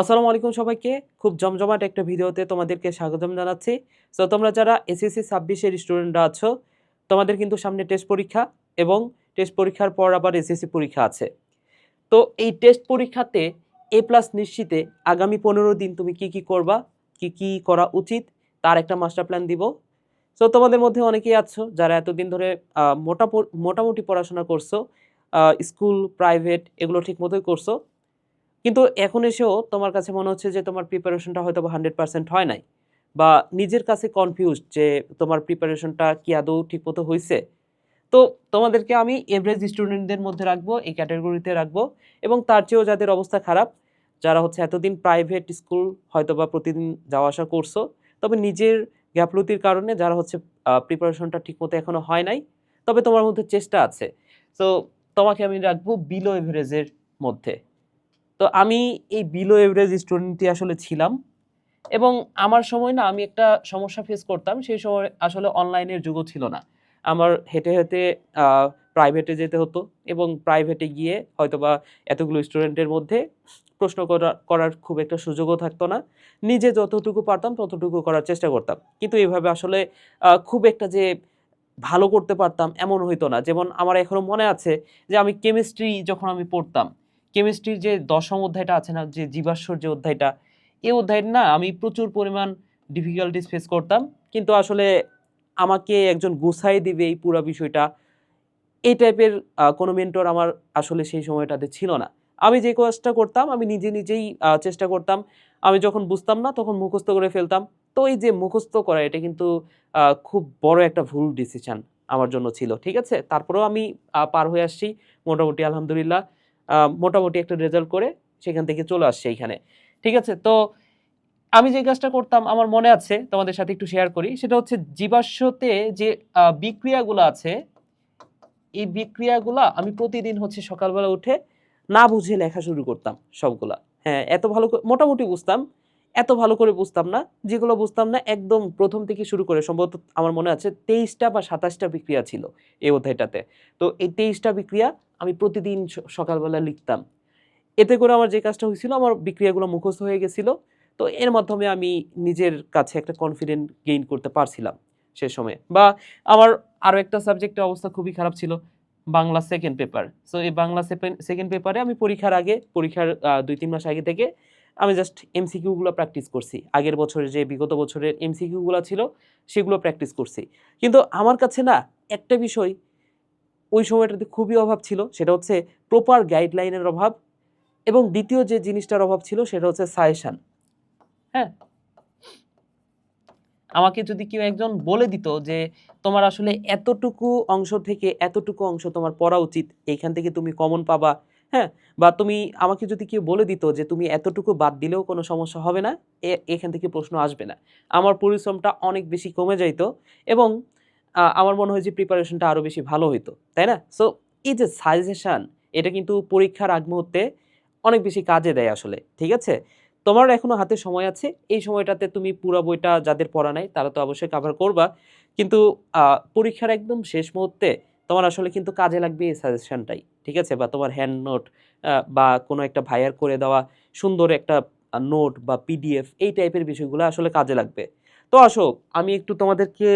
আসসালামু আলাইকুম সবাইকে। খুব জমজমাট একটা ভিডিওতে তোমাদেরকে স্বাগতম জানাচ্ছি। সো তোমরা যারা এসএসসি ছাব্বিশের স্টুডেন্টরা আছো, তোমাদের কিন্তু সামনে টেস্ট পরীক্ষা এবং টেস্ট পরীক্ষার পর আবার এসএসসি পরীক্ষা আছে। তো, এই টেস্ট পরীক্ষাতে এ প্লাস নিশ্চিতে আগামী পনেরো দিন তুমি কি কি করবা, কি কি করা উচিত, তার একটা মাস্টার প্ল্যান দিব। সো তোমাদের মধ্যে অনেকেই আছো যারা এতদিন ধরে মোটা মোটামুটি পড়াশোনা করছ স্কুল প্রাইভেট এগুলো ঠিক মতোই করছ। কিন্তু এখন এসেও তোমার কাছে মনে হচ্ছে যে তোমার প্রিপারেশনটা হয়তো হান্ড্রেড পার্সেন্ট হয় নাই বা নিজের কাছে কনফিউজ যে তোমার প্রিপারেশনটা কি আদৌ ঠিকমতো হয়েছে তো তোমাদেরকে আমি এভারেজ স্টুডেন্টদের মধ্যে রাখব, এই ক্যাটাগরিতে রাখব এবং তার চেয়েও যাদের অবস্থা খারাপ, যারা হচ্ছে এতদিন প্রাইভেট স্কুল হয়তো বা প্রতিদিন যাওয়া আসা করছ, তবে নিজের গ্যাপলতির কারণে যারা হচ্ছে প্রিপারেশনটা ঠিকমতো এখনও হয় নাই, তবে তোমার মধ্যে চেষ্টা আছে। তো তোমাকে আমি রাখব বিলো এভারেজের মধ্যে। তো আমি এই বিলো এভারেজ স্টুডেন্টই আসলে ছিলাম এবং আমার সময় না আমি একটা সমস্যা ফেস করতাম, সেই সময় আসলে অনলাইনের যুগও ছিল না। আমার হেঁটে হেঁটে প্রাইভেটে যেতে হতো এবং প্রাইভেটে গিয়ে হয়তোবা এতগুলো স্টুডেন্টের মধ্যে প্রশ্ন করা, করার খুব একটা সুযোগও থাকতো না। নিজে যতটুকু পারতাম ততটুকু করার চেষ্টা করতাম। কিন্তু এভাবে আসলে খুব একটা যে ভালো করতে পারতাম এমন হইতো না। যেমন আমার এখনও মনে আছে যে আমি কেমিস্ট্রি যখন আমি পড়তাম কেমিস্ট্রির যে দশম অধ্যায়টা আছে না, যে জীবাশ্মর যে অধ্যায়টা, এই অধ্যায়ের না আমি প্রচুর পরিমাণ ডিফিকাল্টিস ফেস করতাম। কিন্তু আসলে আমাকে একজন গুছাই দিবে এই পুরো বিষয়টা, এই টাইপের কোনো মেন্টর আমার আসলে সেই সময়টাতে ছিল না। আমি যে কাজটা করতাম, আমি নিজে নিজেই চেষ্টা করতাম। আমি যখন বুঝতাম না, তখন মুখস্থ করে ফেলতাম। তো এই যে মুখস্থ করা, এটা কিন্তু খুব বড় একটা ভুল ডিসিশন আমার জন্য ছিল, ঠিক আছে? তারপরেও আমি পার হয়ে আসছি। মোটামুটি আলহামদুলিল্লাহ। মোটামুটি একটা রেজাল্ট করে সেখান থেকে চলে আসছে এইখানে। ঠিক আছে? তো আমি যে কাজটা করতাম, আমার মনে আছে, তোমাদের সাথে একটু শেয়ার করি, সেটা হচ্ছে জীবাশ্মতে যে বিক্রিয়াগুলো আছে, এই বিক্রিয়াগুলা আমি প্রতিদিন হচ্ছে সকালবেলা উঠে না বুঝে লেখা শুরু করতাম সবগুলা। হ্যাঁ এত ভালো মোটামুটি বুঝতাম। এত ভালো করে বুঝতাম না, যেগুলো বুঝতাম না একদম প্রথম থেকে শুরু করে, সম্ভবত আমার মনে আছে তেইশটা বা সাতাশটা বিক্রিয়া ছিল এই অধ্যায়টাতে। তো এই তেইশটা বিক্রিয়া আমি প্রতিদিন সকালবেলা লিখতাম। এতে করে আমার যে কাজটা হয়েছিল, আমার বিক্রিয়াগুলো মুখস্থ হয়ে গেছিল। তো এর মাধ্যমে আমি নিজের কাছে একটা কনফিডেন্ট গেইন করতে পারছিলাম সে সময়। বা আমার আরও একটা সাবজেক্টের অবস্থা খুবই খারাপ ছিল, বাংলা সেকেন্ড পেপার সো এই বাংলা সেকেন্ড পেপারে আমি পরীক্ষার আগে, পরীক্ষার দুই তিন মাস আগে থেকে আমি জাস্ট এমসিকিউগুলো প্র্যাকটিস করছি। আগের বছরের যে বিগত বছরের এমসিকিউগুলো ছিল, সেগুলো প্র্যাকটিস করছি। কিন্তু আমার কাছে না একটা বিষয় ওই সময়টাতে খুবই অভাব ছিল, সেটা হচ্ছে প্রপার গাইডলাইনের অভাব এবং দ্বিতীয় যে জিনিসটার অভাব ছিল, সেটা হচ্ছে সাজেশন হ্যাঁ? আমাকে যদি কেউ একজন বলে দিত যে, তোমার আসলে এতটুকু অংশ থেকে এতটুকু অংশ তোমার পড়া উচিত, এইখান থেকে তুমি কমন পাবা হ্যাঁ বা তুমি আমাকে যদি কেউ বলে দিত যে তুমি এতটুকু বাদ দিলেও কোনো সমস্যা হবে না এখান থেকে প্রশ্ন আসবে না। আমার পরিশ্রমটা অনেক বেশি কমে যাইত এবং আমার মনে হয় যে প্রিপারেশনটা আরও বেশি ভালো হইতো, তাই না? সো এই যে সাজেশন এটা কিন্তু পরীক্ষার আগ মুহূর্তে অনেক বেশি কাজে দেয় আসলে, ঠিক আছে? তোমার এখনও হাতে সময় আছে, এই সময়টাতে তুমি পুরো বইটা যাদের পড়া নাই, তারা তো অবশ্যই কভার করবা। কিন্তু পরীক্ষার একদম শেষ মুহূর্তে তোমার আসলে কিন্তু কাজে লাগবে এই সাজেশনটাই ঠিক আছে? বা তোমার হ্যান্ড নোট বা কোনো একটা ভাইয়ার করে দেওয়া সুন্দর একটা নোট বা পিডিএফ এই টাইপের বিষয়গুলো আসলে কাজে লাগবে। তো আসো, আমি একটু তোমাদেরকে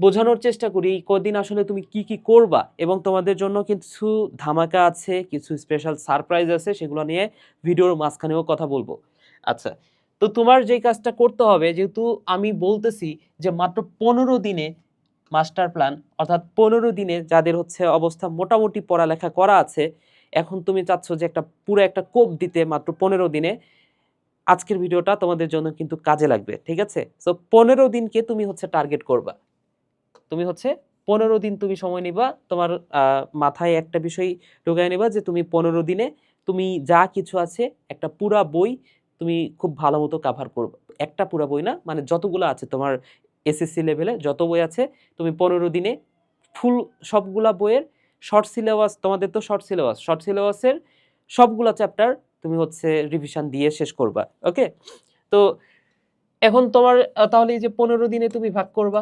বোঝানোর চেষ্টা করি, এই কদিন আসলে তুমি কি কি করবা? এবং তোমাদের জন্য কিছু ধামাকা আছে, কিছু স্পেশাল সারপ্রাইজ আছে, সেগুলো নিয়ে ভিডিওর মাঝখানেও কথা বলব। আচ্ছা তো তোমার যে কাজটা করতে হবে, যেহেতু আমি বলতেছি যে মাত্র পনেরো দিনে মাস্টার প্ল্যান, অর্থাৎ পনেরো দিনে যাদের হচ্ছে অবস্থা মোটামুটি পড়ালেখা করা আছে, এখন তুমি চাচ্ছ যে একটা পুরো একটা কোপ দিতে মাত্র পনেরো দিনে। আজকের ভিডিওটা তোমাদের জন্য কিন্তু কাজে লাগবে, ঠিক আছে? সো পনেরো দিনকে তুমি হচ্ছে টার্গেট করবা। তুমি হচ্ছে পনেরো দিন তুমি সময় নিবা, তোমার মাথায় একটা বিষয় ঢুকায় নিবা যে তুমি পনেরো দিনে তুমি যা কিছু আছে, একটা পুরা বই তুমি খুব ভালো মতো কাভার করবে। একটা পুরা বই না মানে যতগুলো আছে তোমার এসএসসি লেভেলে যত বই আছে, তুমি পনেরো দিনে ফুল সবগুলা বইয়ের শর্ট সিলেবাস তোমাদের তো শর্ট সিলেবাস শর্ট সিলেবাসের সবগুলা চ্যাপ্টার তুমি হচ্ছে রিভিশন দিয়ে শেষ করবা ওকে তো এখন তোমার তাহলে এই যে পনেরো দিনে তুমি ভাগ করবা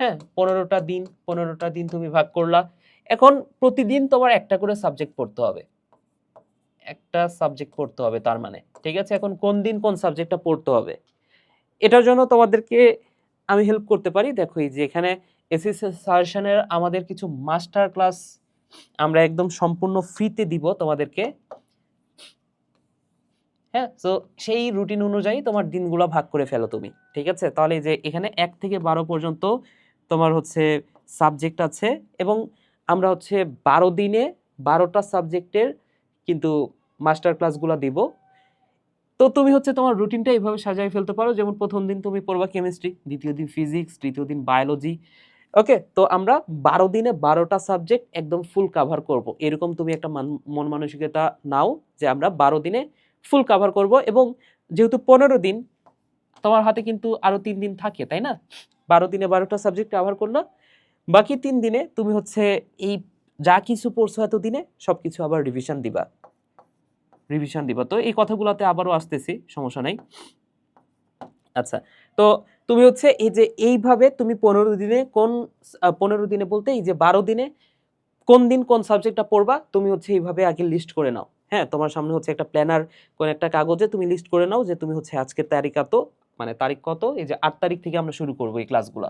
হ্যাঁ? পনেরোটা দিন পনেরোটা দিন তুমি ভাগ করলা। এখন প্রতিদিন তোমার একটা করে সাবজেক্ট পড়তে হবে। একটা সাবজেক্ট পড়তে হবে তার মানে ঠিক আছে? এখন কোন দিন কোন সাবজেক্টটা পড়তে হবে? এটার জন্য তোমাদেরকে আমি হেল্প করতে পারি। দেখো, এই যে এখানে এসএসসি সাজেশনের আমাদের কিছু মাস্টার ক্লাস আমরা একদম সম্পূর্ণ ফ্রিতে দিব তোমাদেরকে। হ্যাঁ তো সেই রুটিন অনুযায়ী তোমার দিনগুলো ভাগ করে ফেলো তুমি, ঠিক আছে? তাহলে যে এখানে এক থেকে বারো পর্যন্ত তোমার হচ্ছে সাবজেক্ট আছে এবং আমরা হচ্ছে বারো দিনে বারোটা সাবজেক্টের কিন্তু মাস্টার ক্লাসগুলো দিব। তো তুমি হচ্ছে তোমার রুটিনটা এইভাবে সাজাই ফেলতে পারো। যেমন প্রথম দিন তুমি পড়বা কেমিস্ট্রি, দ্বিতীয় দিন ফিজিক্স, তৃতীয় দিন বায়োলজি। ওকে, তো আমরা বারো দিনে বারোটা সাবজেক্ট একদম ফুল কাভার করব। এরকম তুমি একটা মন মানসিকতা নাও যে আমরা বারো দিনে ফুল কাভার করব এবং যেহেতু পনেরো দিন, তোমার হাতে কিন্তু আরও তিন দিন থাকে, তাই না? বারো দিনে বারোটা সাবজেক্ট কাভার করল। বাকি তিন দিনে তুমি হচ্ছে এই যা কিছু পড়ছো এত দিনে সব কিছু আবার রিভিশন দিবা। রিভিশন দিবা। তো এই কথাগুলোতে আবারও আসতেছি, সমস্যা নাই। আচ্ছা তো তুমি হচ্ছে এই যে এইভাবে তুমি পনেরো দিনে কোন পনেরো দিনে বলতে এই যে বারো দিনে কোন দিন কোন সাবজেক্টটা পড়বা, তুমি হচ্ছে এইভাবে আগে লিস্ট করে নাও। হ্যাঁ তোমার সামনে হচ্ছে একটা প্ল্যানার কোন একটা কাগজে তুমি লিস্ট করে নাও যে তুমি হচ্ছে আজকের তারিখ কত মানে তারিখ কত, এই যে আট তারিখ থেকে আমরা শুরু করব এই ক্লাসগুলো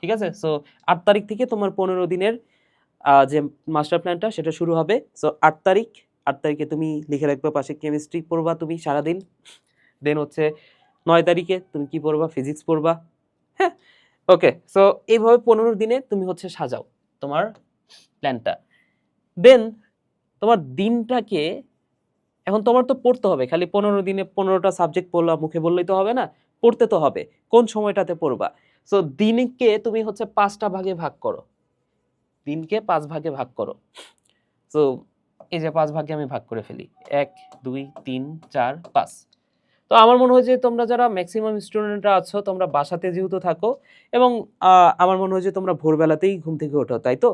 ঠিক আছে? সো আট তারিখ থেকে তোমার পনেরো দিনের যে মাস্টার প্ল্যানটা সেটা শুরু হবে। সো আট তারিখ আট তারিখে তুমি লিখে রাখবে পাশে কেমিস্ট্রি পড়বা তুমি সারাদিন। দেন হচ্ছে নয় তারিখে তুমি কি পড়বা? ফিজিক্স পড়বা। হ্যাঁ? ওকে সো এইভাবে পনেরো দিনে তুমি হচ্ছে সাজাও তোমার প্ল্যানটা দেন তোমার দিনটাকে এখন তোমার তো পড়তে হবে, খালি পনেরো দিনে পনেরোটা সাবজেক্ট পড়লা, মুখে বললেই তো হবে না, পড়তে তো হবে। কোন সময়টাতে পড়বা? সো দিনকে তুমি হচ্ছে পাঁচটা ভাগে ভাগ করো। দিনকে পাঁচ ভাগে ভাগ করো। সো এই যে পাঁচ ভাগে আমি ভাগ করে ফেলি। এক, দুই, তিন, চার, পাঁচ। তো আমার মনে হয় যে তোমরা যারা ম্যাক্সিমাম স্টুডেন্টরা আছো, তোমরা বাসাতে যেহেতু থাকো এবং আমার মনে হয় যে তোমরা ভোরবেলাতেই ঘুম থেকে ওঠো, তাই তো?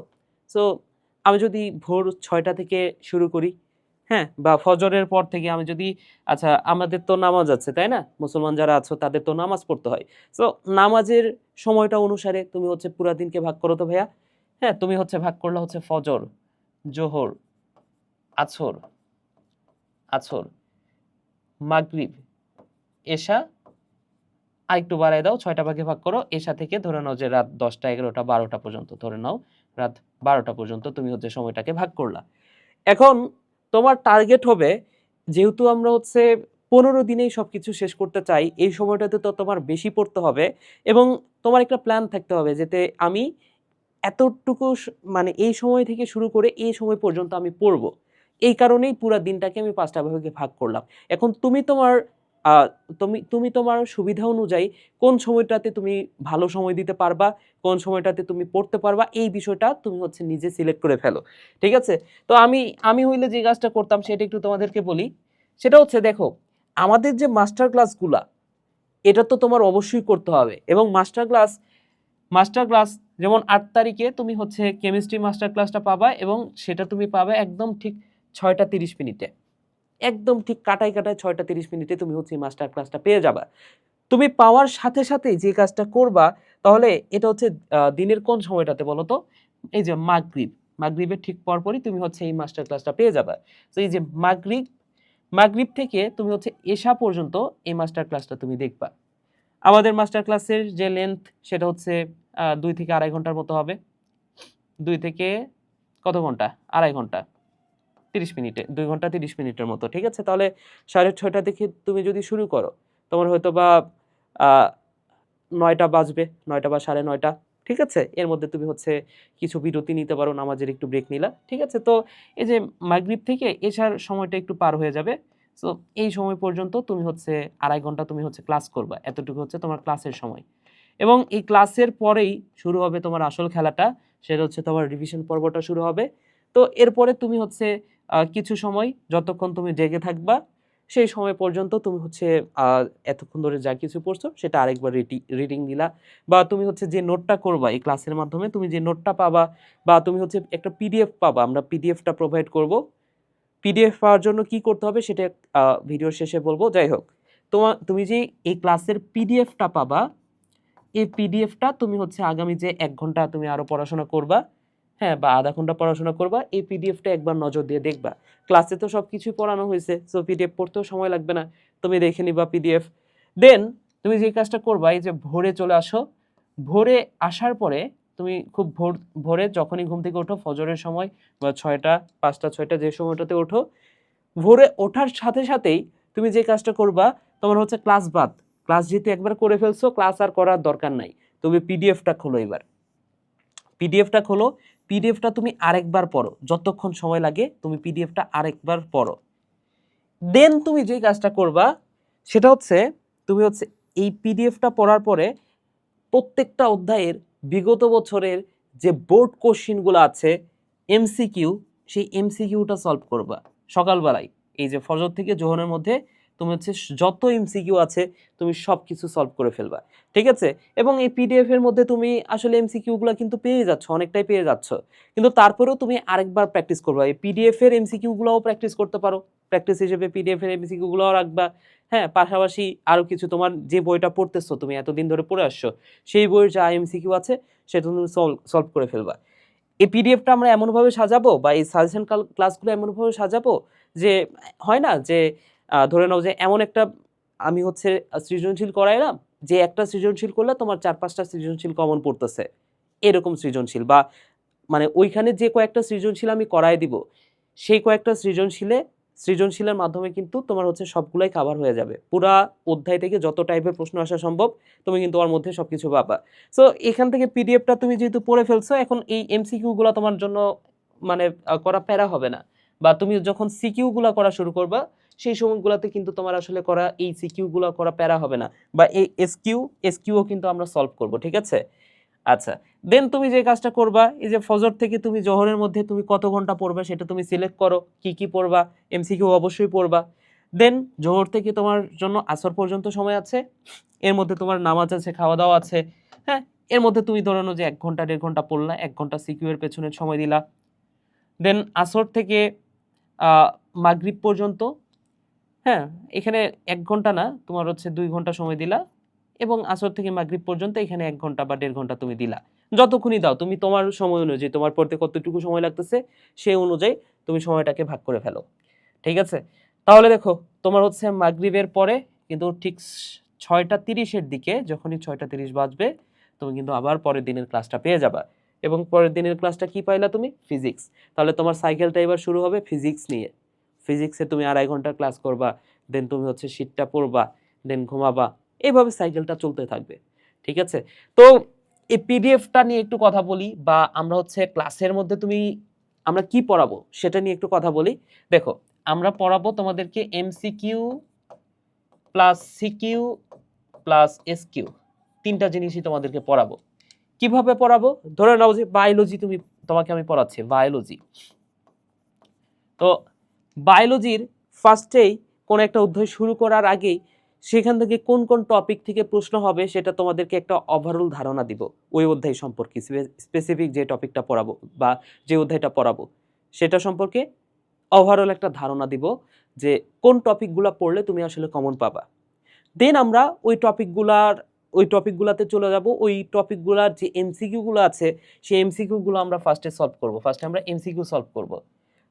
সো আমি যদি ভোর ছয়টা থেকে শুরু করি হ্যাঁ বা ফজরের পর থেকে আমি যদি আচ্ছা আমাদের তো নামাজ আছে, তাই না? মুসলমান যারা আছো, তাদের তো নামাজ পড়তে হয়। সো নামাজের সময়টা অনুসারে তুমি হচ্ছে পুরা দিনকে ভাগ করো তো ভাইয়া। হ্যাঁ তুমি হচ্ছে ভাগ করলে হচ্ছে ফজর, জোহর আছর আছর, মাগরিব, এশা, আরেকটু বাড়ায় দাও, ছয়টা ভাগে ভাগ করো, এশা থেকে ধরে নাও যে রাত দশটা, এগারোটা, বারোটা পর্যন্ত, ধরে নাও রাত বারোটা পর্যন্ত তুমি হচ্ছে সময়টাকে ভাগ করলা। এখন তোমার টার্গেট হবে, যেহেতু আমরা হচ্ছে পনেরো দিনেই সব কিছু শেষ করতে চাই, এই সময়টাতে তো তোমার বেশি পড়তে হবে এবং তোমার একটা প্ল্যান থাকতে হবে যাতে আমি এতটুকু মানে এই সময় থেকে শুরু করে এই সময় পর্যন্ত আমি পড়ব। এই কারণেই পুরো দিনটাকে আমি পাঁচটা ভাগে ভাগ করলাম। এখন তুমি তোমার তুমি তুমি তোমার সুবিধা অনুযায়ী কোন সময়টাতে তুমি ভালো সময় দিতে পারবা, কোন সময়টাতে তুমি পড়তে পারবা, এই বিষয়টা তুমি হচ্ছে নিজে সিলেক্ট করে ফেলো, ঠিক আছে? তো আমি আমি হইলে যে কাজটা করতাম সেটা একটু তোমাদেরকে বলি, সেটা হচ্ছে দেখো, আমাদের যে মাস্টার ক্লাসগুলা এটা তো তোমার অবশ্যই করতে হবে এবং মাস্টার ক্লাস মাস্টার ক্লাস যেমন আট তারিখে তুমি হচ্ছে কেমিস্ট্রি মাস্টার ক্লাসটা পাবা এবং সেটা তুমি পাবে একদম ঠিক ছয়টা তিরিশ মিনিটে। একদম ঠিক কাটাই কাটায় ছয়টা তিরিশ মিনিটে তুমি হচ্ছে মাস্টার ক্লাসটা পেয়ে যাবা। তুমি পাওয়ার সাথে সাথে যে কাজটা করবা, তাহলে এটা হচ্ছে দিনের কোন সময়টাতে বলো তো? এই যে মাগরিব। মাগরিবের ঠিক পরপরই তুমি হচ্ছে এই মাস্টার ক্লাসটা পেয়ে যাবা। তো এই যে মাগরিব মাগরিব থেকে তুমি হচ্ছে এশা পর্যন্ত এই মাস্টার ক্লাসটা তুমি দেখবা। আমাদের মাস্টার ক্লাসের যে লেন্থ সেটা হচ্ছে দুই থেকে আড়াই ঘণ্টার মতো হবে। দুই থেকে কত ঘণ্টা? আড়াই ঘণ্টা। তিরিশ মিনিটে, দুই ঘণ্টা তিরিশ মিনিটের মতো, ঠিক আছে? তাহলে সাড়ে ছয়টা থেকে তুমি যদি শুরু করো, তোমার হয়তো বা নয়টা বাজবে, নয়টা বা সাড়ে নয়টা, ঠিক আছে? এর মধ্যে তুমি হচ্ছে কিছু বিরতি নিতে পারো, নামাজের একটু ব্রেক নিলা, ঠিক আছে? তো এই যে মাগরিব থেকে এসার সময়টা একটু পার হয়ে যাবে সো এই সময় পর্যন্ত তুমি হচ্ছে আড়াই ঘণ্টা তুমি হচ্ছে ক্লাস করবা, এতটুকু হচ্ছে তোমার ক্লাসের সময়। এবং এই ক্লাসের পরেই শুরু হবে তোমার আসল খেলাটা, সেটা হচ্ছে তোমার রিভিশন পর্বটা শুরু হবে। তো এরপরে তুমি হচ্ছে কিছু সময় যতক্ষণ তুমি জেগে থাকবা, সেই সময় পর্যন্ত তুমি হচ্ছে এতক্ষণ ধরে যা কিছু পড়ছো সেটা আরেকবার রিডিং দিলা। বা তুমি হচ্ছে যে নোটটা করবা এই ক্লাসের মাধ্যমে, তুমি যে নোটটা পাবা বা তুমি হচ্ছে একটা পিডিএফ পাবা, আমরা পিডিএফটা প্রোভাইড করব। পিডিএফ পাওয়ার জন্য কি করতে হবে সেটা ভিডিওর শেষে বলব। যাই হোক তোমার তুমি যে এই ক্লাসের পিডিএফটা পাবা, এই পিডিএফটা তুমি হচ্ছে আগামী যে এক ঘণ্টা তুমি আরও পড়াশোনা করবা হ্যাঁ বা আধা ঘণ্টা পড়াশোনা করবা, এই পিডিএফটা একবার নজর দিয়ে দেখবা। ক্লাসে তো সব কিছুই পড়ানো হয়েছে সো পিডিএফ পড়তেও সময় লাগবে না, তুমি দেখে নিবা পিডিএফ দেন তুমি যে কাজটা করবা, এই যে ভোরে চলে আসো, ভোরে আসার পরে তুমি খুব ভোর, ভোরে যখনই ঘুম থেকে ওঠো, ফজরের সময় বা ছয়টা, পাঁচটা, ছয়টা, যে সময়টাতে ওঠো, ভোরে ওঠার সাথে সাথেই তুমি যে কাজটা করবা, তোমার হচ্ছে ক্লাস বাদ। ক্লাস যেহেতু একবার করে ফেলছো ক্লাস আর করার দরকার নাই, তুমি পিডিএফটা খোলো এবার। পিডিএফটা খোলো পিডিএফটা তুমি আরেকবার পড়ো। যতক্ষণ সময় লাগে, তুমি পিডিএফটা আরেকবার পড়ো। দেন তুমি যে কাজটা করবা, সেটা হচ্ছে, তুমি হচ্ছে এই পিডিএফটা পড়ার পরে প্রত্যেকটা অধ্যায়ের বিগত বছরের যে বোর্ড কোশ্চিনগুলো আছে এমসিকিউ সেই এমসিকিউটা সলভ করবা। সকালবেলায়, এই যে ফজর থেকে জোহরের মধ্যে তুমি হচ্ছে যত এমসিকিউ আছে, তুমি সব কিছু সলভ করে ফেলবা। ঠিক আছে? এবং এই পিডিএফের মধ্যে তুমি আসলে এমসিকিউগুলো কিন্তু পেয়ে যাচ্ছ, অনেকটাই পেয়ে যাচ্ছ। কিন্তু তারপরেও তুমি আরেকবার প্র্যাকটিস করবা। এই পিডিএফ এর এমসিকিউগুলোও প্র্যাকটিস করতে পারো। প্র্যাকটিস হিসেবে পিডিএফ এর এমসিকিউগুলোও রাখবা। হ্যাঁ পাশাপাশি আরও কিছু তোমার যে বইটা পড়তেছো, তুমি এতদিন ধরে পড়ে আসছো, সেই বইয়ের যা এমসিকিউ আছে, সেটা তুমি সলভ করে ফেলবা। এই পিডিএফটা আমরা এমনভাবে সাজাবো বা এই সাজেশন ক্লাসগুলো এমনভাবে সাজাবো যে, হয় না যে ধরে নাও যে এমন একটা আমি হচ্ছে সৃজনশীল করাইলাম, যে একটা সৃজনশীল করলে তোমার চার পাঁচটা সৃজনশীল কমন পড়তেছে। এরকম সৃজনশীল বা মানে ওইখানে যে কয়েকটা সৃজনশীল আমি করাই দিব, সেই কয়েকটা সৃজনশীলে, সৃজনশীলের মাধ্যমে কিন্তু তোমার হচ্ছে সবগুলাই কাভার হয়ে যাবে। পুরা অধ্যায় থেকে যত টাইপের প্রশ্ন আসা সম্ভব, তুমি কিন্তু ওর মধ্যে সব কিছু পাবা। সো এখান থেকে পিডিএফটা তুমি যেহেতু পড়ে ফেলছো, এখন এই এমসিকিউগুলো তোমার জন্য মানে করা প্যারা হবে না। বা তুমি যখন সিকিউগুলো করা শুরু করবা সেই সময়গুলোতে কিন্তু তোমার আসলে করা এই সিকিউগুলো করা প্যারা হবে না। বা এই এসকিউ এসকিউও কিন্তু আমরা সলভ করব, ঠিক আছে? আচ্ছা দেন তুমি যে কাজটা করবা, এই যে ফজর থেকে তুমি জোহরের মধ্যে তুমি কত ঘণ্টা পড়বে সেটা তুমি সিলেক্ট করো, কি কি পড়বা এমসিকিউ অবশ্যই পড়বা। দেন জোহর থেকে তোমার জন্য আসর পর্যন্ত সময় আছে, এর মধ্যে তোমার নামাজ আছে খাওয়া দাওয়া আছে হ্যাঁ? এর মধ্যে তুমি ধরে নাও যে এক ঘণ্টা, দেড় ঘণ্টা পড়লা, এক ঘণ্টা সিকিউ এর পেছনে সময় দিলা। দেন আসর থেকে মাগরিব পর্যন্ত হ্যাঁ এখানে এক ঘণ্টা না, তোমার হচ্ছে দুই ঘণ্টা সময় দিলা এবং আসর থেকে মাগরিব পর্যন্ত এখানে এক ঘণ্টা বা দেড় ঘণ্টা তুমি দিলা। যতক্ষণই দাও, তুমি তোমার সময় অনুযায়ী, তোমার পড়তে কতটুকু সময় লাগতেছে সেই অনুযায়ী তুমি সময়টাকে ভাগ করে ফেলো। ঠিক আছে? তাহলে দেখো, তোমার হচ্ছে মাগরিবের পরে কিন্তু ঠিক ছয়টা তিরিশের দিকে যখনই ছয়টা তিরিশ বাজবে, তুমি কিন্তু আবার পরের দিনের ক্লাসটা পেয়ে যাবা। এবং পরের দিনের ক্লাসটা কি পাইলা তুমি? ফিজিক্স। তাহলে তোমার সাইকেলটা এবার শুরু হবে ফিজিক্স নিয়ে। ফিজিক্সে তুমি আড়াই ঘণ্টা ক্লাস করবা দেন তুমি হচ্ছে শীতটা পড়বা দেন ঘুমাবা, এইভাবে সাইকেলটা চলতে থাকবে, ঠিক আছে? তো এই পিডিএফটা নিয়ে একটু কথা বলি বা আমরা হচ্ছে ক্লাসের মধ্যে তুমি, আমরা কি পড়াবো সেটা নিয়ে একটু কথা বলি। দেখো, আমরা পড়াবো তোমাদেরকে MCQ plus CQ plus SQ তিনটা জিনিসই তোমাদেরকে পড়াবো। কীভাবে পড়াবো? ধরে নাও যে বায়োলজি তুমি, তোমাকে আমি পড়াচ্ছি বায়োলজি তো বায়োলজির ফার্স্টেই কোন একটা অধ্যায় শুরু করার আগেই সেখান থেকে কোন কোন টপিক থেকে প্রশ্ন হবে সেটা তোমাদেরকে একটা ওভারঅল ধারণা দিব। ওই অধ্যায় সম্পর্কে স্পেসিফিক যে টপিকটা পড়াবো বা যে অধ্যায়টা পড়াবো, সেটা সম্পর্কে ওভারঅল একটা ধারণা দিব যে কোন টপিকগুলো পড়লে তুমি আসলে কমন পাবা। দেন আমরা ওই টপিকগুলার ওই টপিকগুলোতে চলে যাব। ওই টপিকগুলার যে এমসিকিউগুলো আছে, সেই এমসিকিউগুলো আমরা ফার্স্টে সলভ করব। ফার্স্টে আমরা এমসিকিউ সলভ করব।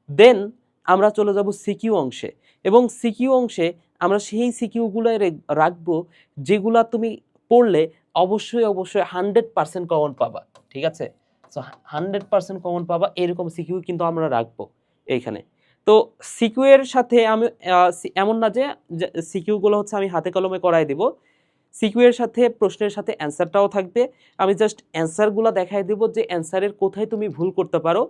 দেন আমরা চলে যাব সিকিউ অংশে। এবং সিকিউ অংশে আমরা সেই সিকিউগুলো রাখব যেগুলা তুমি পড়লে অবশ্যই অবশ্যই হান্ড্রেড পার্সেন্ট কমন পাবা, ঠিক আছে? সো হান্ড্রেড পার্সেন্ট কমন পাবা, এরকম সিকিউ কিন্তু আমরা রাখব এইখানে। তো সিকিউয়ের সাথে আমি এমন না যে সিকিউগুলো হচ্ছে আমি হাতে কলমে করাই দিব। সিকিউয়ের সাথে, প্রশ্নের সাথে অ্যান্সারটাও থাকবে। আমি জাস্ট অ্যান্সারগুলো দেখাই দেবো যে অ্যান্সারের কোথায় তুমি ভুল করতে পারো।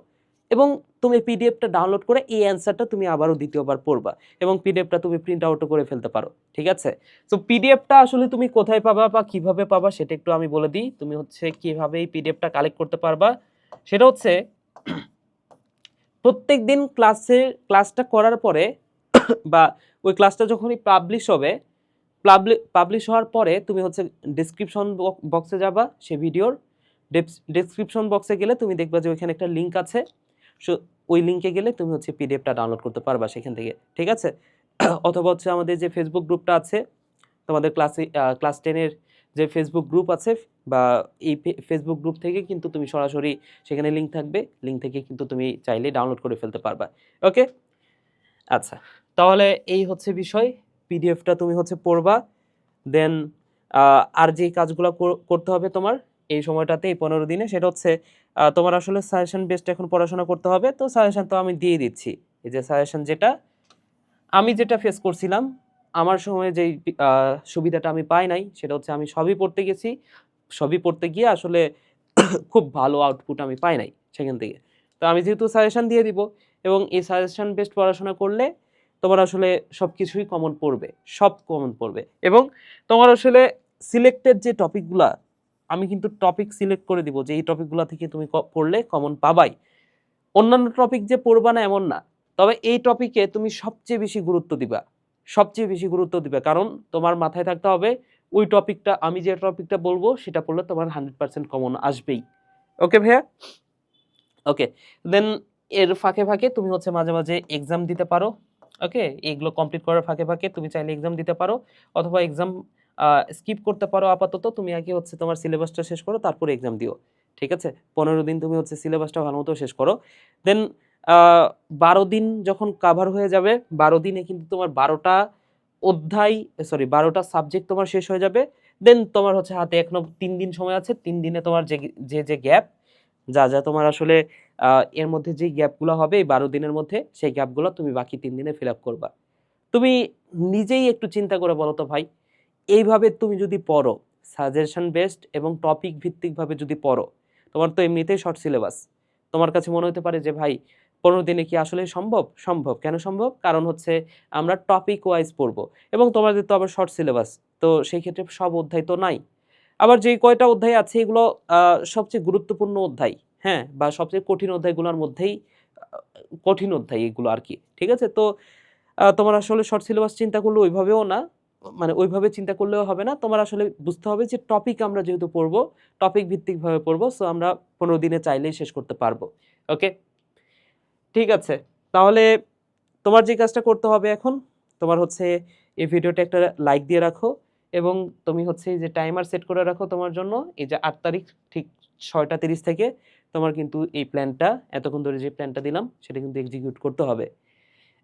এবং তুমি পিডিএফটা ডাউনলোড করে এই অ্যান্সারটা তুমি আবারও দ্বিতীয়বার পড়বা এবং পিডিএফটা তুমি প্রিন্ট আউটও করে ফেলতে পারো, ঠিক আছে? তো পিডিএফটা আসলে তুমি কোথায় পাবা বা কীভাবে পাবা সেটা একটু আমি বলে দিই। তুমি হচ্ছে কীভাবে এই পিডিএফটা কালেক্ট করতে পারবা, সেটা হচ্ছে প্রত্যেক দিন ক্লাসে ক্লাসটা করার পরে বা ওই ক্লাসটা যখনই পাবলিশ হবে পাবলিশ হওয়ার পরে তুমি হচ্ছে ডিসক্রিপশন বক্সে যাবা সে ভিডিওর ডেসক্রিপশন বক্সে গেলে তুমি দেখবা যে ওইখানে একটা লিঙ্ক আছে। ওই লিঙ্কে গেলে তুমি হচ্ছে পিডিএফটা ডাউনলোড করতে পারবা সেখান থেকে, ঠিক আছে? অথবা হচ্ছে আমাদের যে ফেসবুক গ্রুপটা আছে, তোমাদের ক্লাসে ক্লাস টেনের যে ফেসবুক গ্রুপ আছে, বা এই ফেসবুক গ্রুপ থেকে কিন্তু তুমি সরাসরি সেখানে লিঙ্ক থাকবে লিঙ্ক থেকে কিন্তু তুমি চাইলে ডাউনলোড করে ফেলতে পারবা ওকে আচ্ছা তাহলে এই হচ্ছে বিষয় পিডিএফটা তুমি হচ্ছে পড়বা দেন আর যে কাজগুলো করতে হবে তোমার এই সময়টাতে, এই পনেরো দিনে, সেটা হচ্ছে তোমার আসলে সাজেশন বেসড এখন পড়াশোনা করতে হবে। তো সাজেশন তো আমি দিয়ে দিচ্ছি। এই যে সাজেশন যেটা, আমি যেটা ফেস করছিলাম, আমার সময়ে যেই সুবিধাটা আমি পাই নাই, সেটা হচ্ছে আমি সবই পড়তে গেছি। সবই পড়তে গিয়ে আসলে খুব ভালো আউটপুট আমি পাই নাই সেখান থেকে। তো আমি যেহেতু সাজেশন দিয়ে দিব এবং এই সাজেশন বেসড পড়াশোনা করলে তোমার আসলে সব কিছুই কমন পড়বে, সব কমন পড়বে। এবং তোমার আসলে সিলেক্টেড যে টপিকগুলা আমি কিন্তু টপিক সিলেক্ট করে দিব যে এই টপিকগুলো থেকে তুমি পড়লে কমন পাবাই। অন্যান্য টপিক যে পড়বা না এমন না। তবে এই টপিকে তুমি সবচেয়ে বেশি গুরুত্ব দিবা। সবচেয়ে বেশি গুরুত্ব দিবে। কারণ তোমার মাথায় থাকতে হবে, ওই টপিকটা আমি যে টপিকটা বলব, সেটা পড়লে তোমার হান্ড্রেড পার্সেন্ট কমন আসবেই। ওকে ভাইয়া? ওকে দেন এর ফাঁকে ফাঁকে তুমি হচ্ছে মাঝে মাঝে এক্সাম দিতে পারো। ওকে এগুলো কমপ্লিট করার ফাঁকে ফাঁকে তুমি চাইলে এক্সাম দিতে পারো। অথবা এক্সাম স্কিপ করতে পারো আপাতত। তুমি আগে হচ্ছে তোমার সিলেবাসটা শেষ করো, তারপরে এক্সাম দিও। ঠিক আছে? পনেরো দিন তুমি হচ্ছে সিলেবাসটা ভালো মতো শেষ করো। দেন বারো দিন যখন কাভার হয়ে যাবে, বারো দিনে কিন্তু তোমার বারোটা অধ্যায় সরি বারোটা সাবজেক্ট তোমার শেষ হয়ে যাবে। দেন তোমার হচ্ছে হাতে এখনও তিন দিন সময় আছে। তিন দিনে তোমার যে যে যে গ্যাপ যা যা তোমার আসলে এর মধ্যে যে গ্যাপগুলো হবে, এই বারো দিনের মধ্যে সেই গ্যাপগুলো তুমি বাকি তিন দিনে ফিল আপ করবা। তুমি নিজেই একটু চিন্তা করে বলো তো ভাই এইভাবে তুমি যদি পড়ো সাজেশন বেসড এবং টপিক ভিত্তিকভাবে যদি পড়ো, তোমার তো এমনিতেই শর্ট সিলেবাস তোমার কাছে মনে হতে পারে যে, ভাই, পনেরো দিনে কি আসলে সম্ভব? সম্ভব। কেন সম্ভব? কারণ হচ্ছে আমরা টপিক ওয়াইজ পড়ব এবং তোমাদের তো আবার শর্ট সিলেবাস তো সেই ক্ষেত্রে সব অধ্যায় তো নাই। আবার যেই কয়টা অধ্যায় আছে, এগুলো সবচেয়ে গুরুত্বপূর্ণ অধ্যায় হ্যাঁ বা সবচেয়ে কঠিন অধ্যায়গুলোর মধ্যেই কঠিন অধ্যায় এগুলো আর কি, ঠিক আছে? তো তোমার আসলে শর্ট সিলেবাস চিন্তা করলে ওইভাবেও না। মানে ওইভাবে চিন্তা করলেও হবে না। তোমার আসলে বুঝতে হবে যে টপিক আমরা যেহেতু পড়ব টপিক ভিত্তিকভাবে পড়ব সো আমরা পনেরো দিনে চাইলেই শেষ করতে পারব। ওকে ঠিক আছে। তাহলে তোমার যে কাজটা করতে হবে এখন, তোমার হচ্ছে এই ভিডিওটা একটা লাইক দিয়ে রাখো এবং তুমি হচ্ছে যে টাইমার সেট করে রাখো তোমার জন্য, এই যে আট তারিখ, ঠিক ছয়টা তিরিশ থেকে তোমার কিন্তু এই প্ল্যানটা এতক্ষণ ধরে যে প্ল্যানটা দিলাম, সেটা কিন্তু এক্সিকিউট করতে হবে।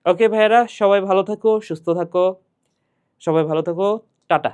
ওকে ভাইয়েরা, সবাই ভালো থাকো, সুস্থ থাকো। সবাই ভালো থাকো টাটা।